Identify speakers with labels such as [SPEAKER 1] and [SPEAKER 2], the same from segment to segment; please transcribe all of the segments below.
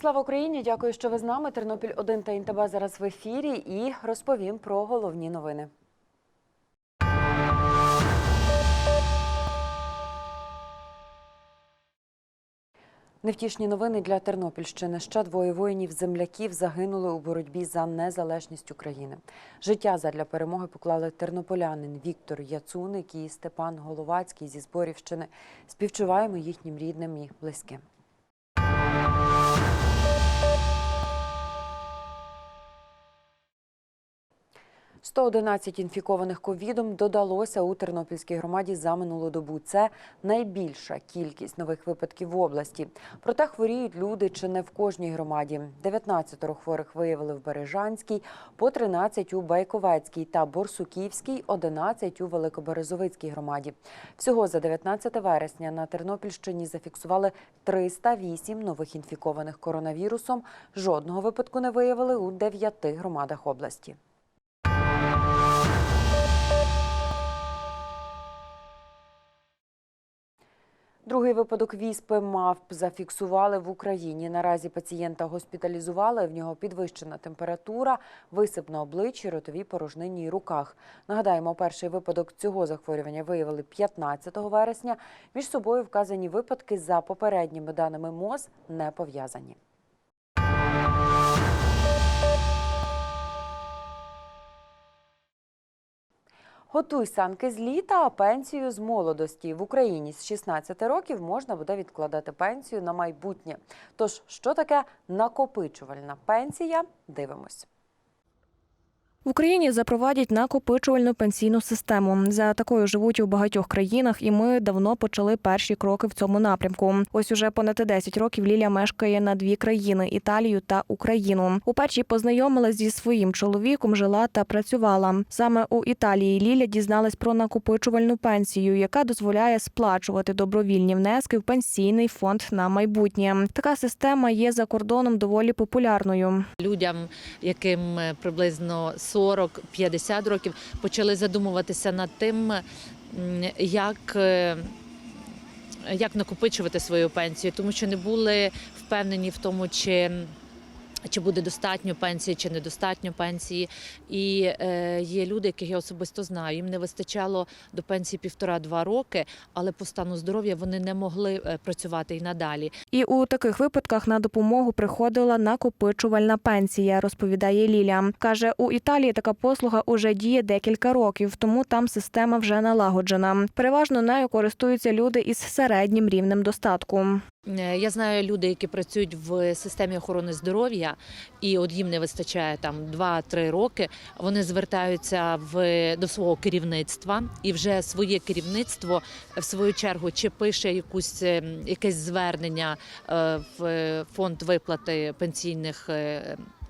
[SPEAKER 1] Слава Україні! Дякую, що ви з нами. Тернопіль 1 та ІНТБ зараз в ефірі і розповім про головні новини. Невтішні новини для Тернопільщини. Ще двоє воїнів-земляків загинули у боротьбі за незалежність України. Життя задля перемоги поклали тернополянин Віктор Яцуник і Степан Головацький зі Зборівщини. Співчуваємо їхнім рідним і близьким. 111 інфікованих ковідом додалося у Тернопільській громаді за минулу добу. Це найбільша кількість нових випадків в області. Проте хворіють люди чи не в кожній громаді. 19 хворих виявили в Бережанській, по 13 у Байковецькій та Борсуківській, 11 у Великоберезовицькій громаді. Всього за 19 вересня на Тернопільщині зафіксували 308 нових інфікованих коронавірусом. Жодного випадку не виявили у 9 громадах області. Другий випадок віспи мавп зафіксували в Україні. Наразі пацієнта госпіталізували. В нього підвищена температура, висип на обличчі, ротові порожнині і руках. Нагадаємо, перший випадок цього захворювання виявили 15 вересня. Між собою вказані випадки за попередніми даними МОЗ не пов'язані. Готуй санки з літа, а пенсію з молодості. В Україні з 16 років можна буде відкладати пенсію на майбутнє. Тож, що таке накопичувальна пенсія? Дивимось.
[SPEAKER 2] В Україні запровадять накопичувальну пенсійну систему. За такою живуть у багатьох країнах, і ми давно почали перші кроки в цьому напрямку. Ось уже понад 10 років Ліля мешкає на дві країни Італію та Україну. У першій познайомилась зі своїм чоловіком, жила та працювала. Саме у Італії Ліля дізналась про накопичувальну пенсію, яка дозволяє сплачувати добровільні внески в пенсійний фонд на майбутнє. Така система є за кордоном доволі популярною.
[SPEAKER 3] людям, яким е, приблизно 40-50 років, почали задумуватися над тим, як. е, Як накопичувати свою пенсію, тому що не були впевнені в тому, чи, чи буде достатньо пенсії, чи недостатньо пенсії. І е, є люди, яких я особисто знаю. Їм не вистачало до пенсії півтора-два роки, але по стану здоров'я вони не могли е, працювати і надалі.
[SPEAKER 2] І у таких випадках на допомогу приходила накопичувальна пенсія, розповідає Ліля. Каже, у Італії така послуга уже діє декілька років, тому там система вже налагоджена. Переважно нею користуються люди із середнім рівнем достатку.
[SPEAKER 3] Е, Я знаю люди, які працюють в системі охорони здоров'я, і от їм не вистачає там 2-3 роки. Вони звертаються в до свого керівництва, і вже своє керівництво в свою чергу чи пише якусь е, якесь звернення е, в фонд виплати пенсійних.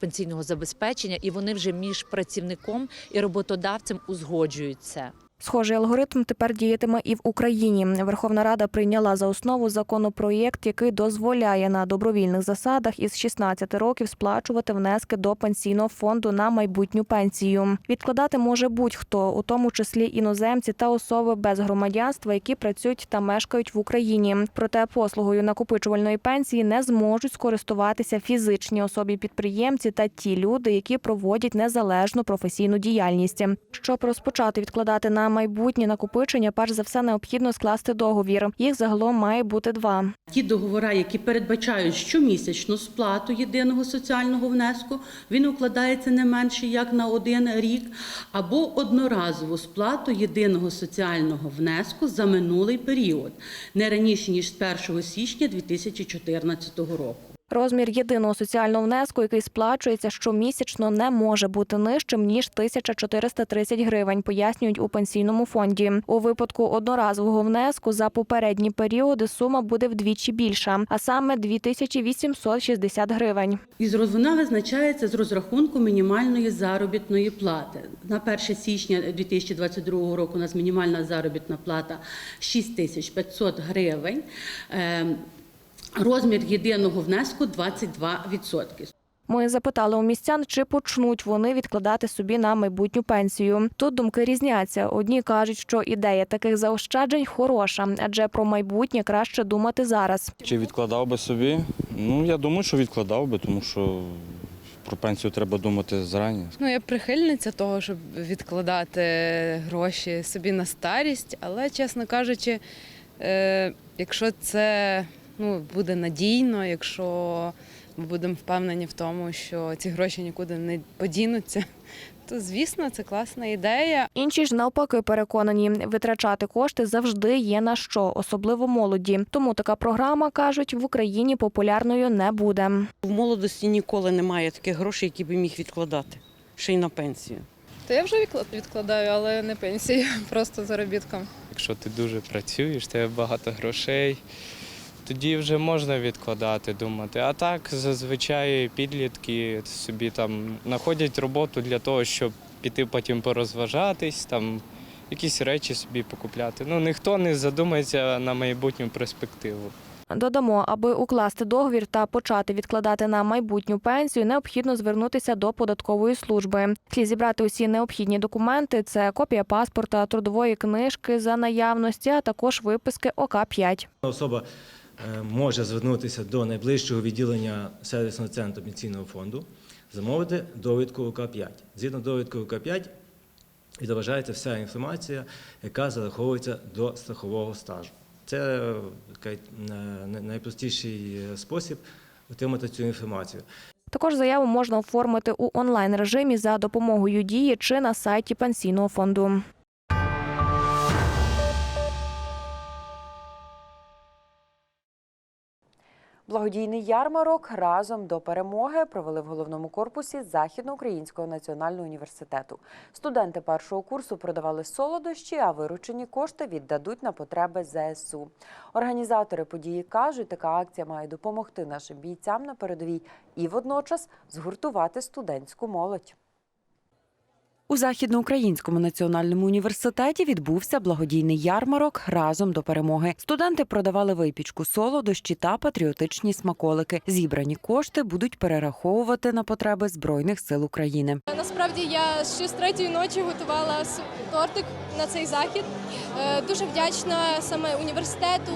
[SPEAKER 3] Пенсійного забезпечення, і вони вже між працівником і роботодавцем узгоджують це.
[SPEAKER 2] Схожий алгоритм тепер діятиме і в Україні. Верховна Рада прийняла за основу законопроєкт, який дозволяє на добровільних засадах із 16 років сплачувати внески до пенсійного фонду на майбутню пенсію. Відкладати може будь-хто, у тому числі іноземці та особи без громадянства, які працюють та мешкають в Україні. Проте послугою накопичувальної пенсії не зможуть скористуватися фізичні особі-підприємці та ті люди, які проводять незалежну професійну діяльність. Щоб розпочати відкладати на майбутнє накопичення, перш за все необхідно скласти договір. Їх загалом має бути два.
[SPEAKER 4] Ті договори, які передбачають щомісячну сплату єдиного соціального внеску, він укладається не менше як на один рік, або одноразову сплату єдиного соціального внеску за минулий період, не раніше ніж з 1 січня 2014 року.
[SPEAKER 2] Розмір єдиного соціального внеску, який сплачується щомісячно, не може бути нижчим ніж 1430 гривень, пояснюють у пенсійному фонді. У випадку одноразового внеску за попередні періоди сума буде вдвічі більша, а саме 2860 гривень.
[SPEAKER 4] І вона визначається з розрахунку мінімальної заробітної плати. На 1 січня 2022 року у нас мінімальна заробітна плата 6500 гривень. Розмір єдиного внеску 22%.
[SPEAKER 2] Ми запитали у містян, чи почнуть вони відкладати собі на майбутню пенсію. Тут думки різняться. Одні кажуть, що ідея таких заощаджень хороша, адже про майбутнє краще думати зараз.
[SPEAKER 5] Чи відкладав би собі? Ну, я думаю, що відкладав би, тому що про пенсію треба думати зарані.
[SPEAKER 6] Ну, я прихильниця того, щоб відкладати гроші собі на старість, але, чесно кажучи, е, якщо це ну, буде надійно, якщо ми будемо впевнені в тому, що ці гроші нікуди не подінуться, то звісно це класна ідея.
[SPEAKER 2] Інші ж навпаки переконані, витрачати кошти завжди є на що, особливо молоді. Тому така програма кажуть в Україні популярною не буде.
[SPEAKER 7] В молодості ніколи немає таких грошей, які би міг відкладати, ще й на пенсію.
[SPEAKER 8] Та я вже відкладаю, але не пенсію, просто заробітком.
[SPEAKER 9] Якщо ти дуже працюєш, тебе багато грошей, тоді вже можна відкладати, думати. А так зазвичай підлітки собі там знаходять роботу для того, щоб піти потім порозважатись, там якісь речі собі покупляти. Ну ніхто не задумається на майбутню перспективу.
[SPEAKER 2] Додамо, аби укласти договір та почати відкладати на майбутню пенсію, необхідно звернутися до податкової служби. Слід зібрати усі необхідні документи: це копія паспорта, трудової книжки за наявності, а також виписки ОК 5
[SPEAKER 10] Особа може звернутися до найближчого відділення сервісного центру пенсійного фонду, замовити довідку УК-5. Згідно довідки УК-5 відображається вся інформація, яка зараховується до страхового стажу. Це е, е, най- найпростіший е, спосіб отримати цю інформацію.
[SPEAKER 2] Також заяву можна оформити у онлайн режимі за допомогою дії чи на сайті пенсійного фонду.
[SPEAKER 1] Благодійний ярмарок разом до перемоги провели в головному корпусі Західноукраїнського національного університету. Студенти першого курсу продавали солодощі, а виручені кошти віддадуть на потреби ЗСУ. Організатори події кажуть, така акція має допомогти нашим бійцям на передовій і водночас згуртувати студентську молодь. У Західноукраїнському національному університеті відбувся благодійний ярмарок разом до перемоги. Студенти продавали випічку, солодощі та патріотичні смаколики. Зібрані кошти будуть перераховувати на потреби збройних сил України.
[SPEAKER 8] Насправді я ще з третьої ночі готувала тортик на цей захід. Е, Дуже вдячна саме університету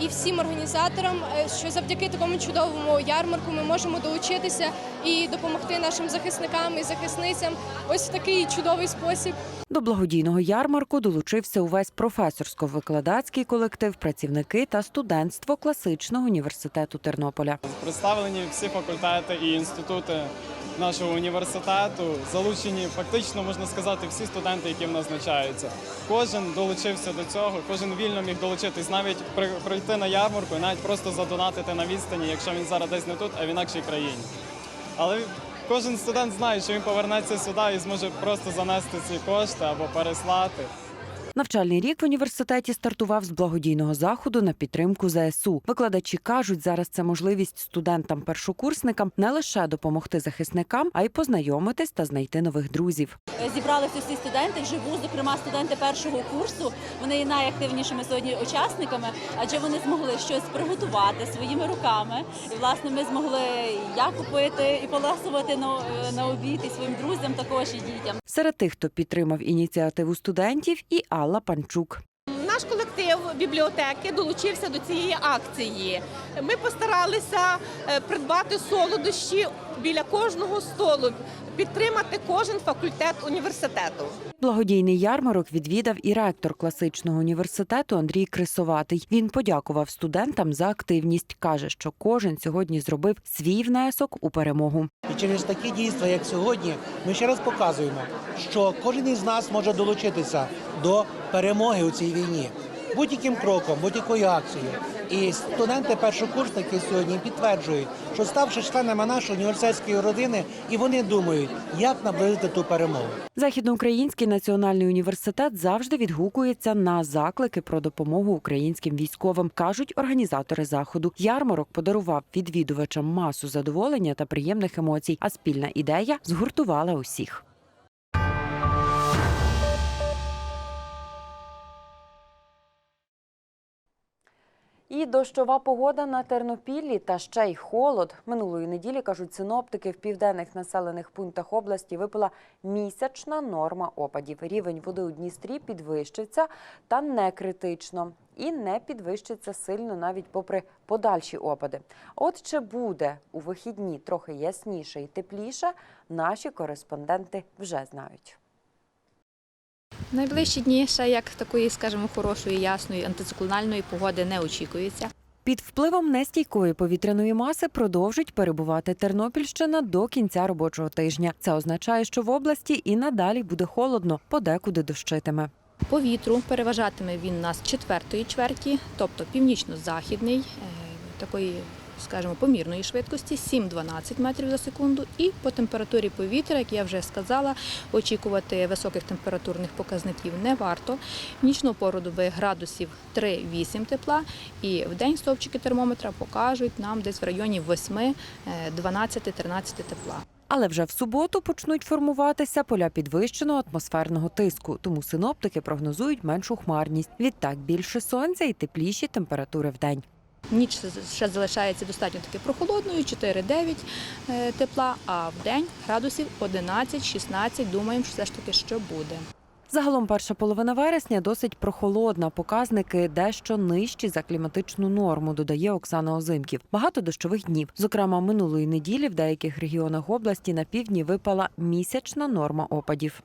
[SPEAKER 8] і всім організаторам, е, що завдяки такому чудовому ярмарку ми можемо долучитися і допомогти нашим захисникам і захисницям ось в такий чудовий спосіб.
[SPEAKER 1] До благодійного ярмарку долучився увесь професорсько-викладацький колектив, працівники та студентство класичного університету Тернополя.
[SPEAKER 11] Представлені всі факультети і інститути нашого університету. Залучені фактично можна сказати всі студенти, які в нас навчаються. Кожен долучився до цього, кожен вільно міг долучитись, навіть прийти на ярмарку, і навіть просто задонатити на відстані, якщо він зараз десь не тут, а в інакшій країні. Але кожен студент знає, що він повернеться сюди і зможе просто занести ці кошти або переслати.
[SPEAKER 1] Навчальний рік в університеті стартував з благодійного заходу на підтримку ЗСУ. Викладачі кажуть, зараз це можливість студентам-першокурсникам не лише допомогти захисникам, а й познайомитись та знайти нових друзів.
[SPEAKER 12] Зібралися всі студенти вживу, зокрема студенти першого курсу. Вони є найактивнішими сьогодні учасниками, адже вони змогли щось приготувати своїми руками. І власне ми змогли як купити і поласувати на, на обід і своїм друзям, також і дітям.
[SPEAKER 1] Серед тих, хто підтримав ініціативу студентів, і Алла Панчук.
[SPEAKER 13] Наш колектив бібліотеки долучився до цієї акції. Ми постаралися е, придбати солодощі біля кожного столу, підтримати кожен факультет університету.
[SPEAKER 1] Благодійний ярмарок відвідав і ректор класичного університету Андрій Крисоватий. Він подякував студентам за активність. каже, що кожен сьогодні зробив свій внесок у перемогу.
[SPEAKER 14] І через такі дійства, як сьогодні, ми ще раз показуємо, що кожен із нас може долучитися до перемоги у цій війні будь-яким кроком, будь-якою акцією. І студенти першокурсники сьогодні підтверджують, що ставши членами нашої університетської родини, і вони думають, як наблизити ту перемогу.
[SPEAKER 1] Західноукраїнський національний університет завжди відгукується на заклики про допомогу українським військовим, кажуть організатори заходу. Ярмарок подарував відвідувачам масу задоволення та приємних емоцій. А спільна ідея згуртувала усіх. І дощова погода на Тернопіллі та ще й холод. Минулої неділі, кажуть синоптики, в південних населених пунктах області випала місячна норма опадів. Рівень води у Дністрі підвищився та не критично. І не підвищиться сильно навіть попри подальші опади. От чи буде у вихідні трохи ясніше і тепліше, наші кореспонденти вже знають.
[SPEAKER 15] Найближчі дні ще як такої, скажімо, хорошої, ясної антициклональної погоди не очікується.
[SPEAKER 1] Під впливом нестійкої повітряної маси продовжить перебувати Тернопільщина до кінця робочого тижня. Це означає, що в області і надалі буде холодно, подекуди дощитиме.
[SPEAKER 15] По вітру переважатиме він нас четвертої чверті, тобто північно-західний, е, такої, скажімо, помірної швидкості 7-12 метрів за секунду. І по температурі повітря, як я вже сказала, очікувати високих температурних показників не варто. В нічну пору доби градусів 3-8 тепла, і в день стовпчики термометра покажуть нам десь в районі 8-12-13 тепла.
[SPEAKER 1] Але вже в суботу почнуть формуватися поля підвищеного атмосферного тиску, тому синоптики прогнозують меншу хмарність. Відтак більше сонця і тепліші температури в день.
[SPEAKER 15] Ніч ще залишається достатньо таки прохолодною, 4-9 е, тепла, а в день градусів 11-16. Думаємо, що все ж таки що буде.
[SPEAKER 1] Загалом перша половина вересня досить прохолодна. Показники дещо нижчі за кліматичну норму, додає Оксана Озимків. Багато дощових днів. Зокрема, минулої неділі в деяких регіонах області на півдні випала місячна норма опадів.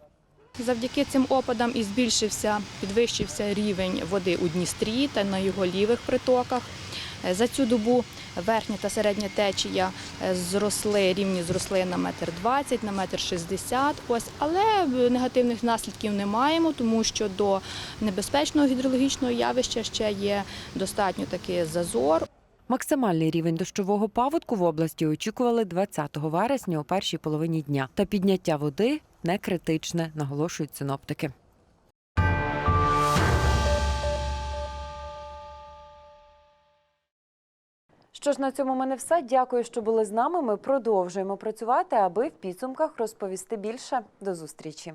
[SPEAKER 15] Завдяки цим опадам і збільшився, підвищився рівень води у Дністрі та на його лівих притоках. Е, За цю добу верхня та середня течія е, зросли, рівні зросли на метр 20, на метр 60. Ось, але е, негативних наслідків не маємо, тому що до небезпечного гідрологічного явища ще є достатньо таки зазор.
[SPEAKER 1] Максимальний рівень дощового паводку в області очікували 20 вересня у першій половині дня. Та підняття води не критичне, наголошують синоптики. Що ж, на цьому мене все. Дякую, що були з нами. Ми продовжуємо працювати, аби в підсумках розповісти більше. До зустрічі.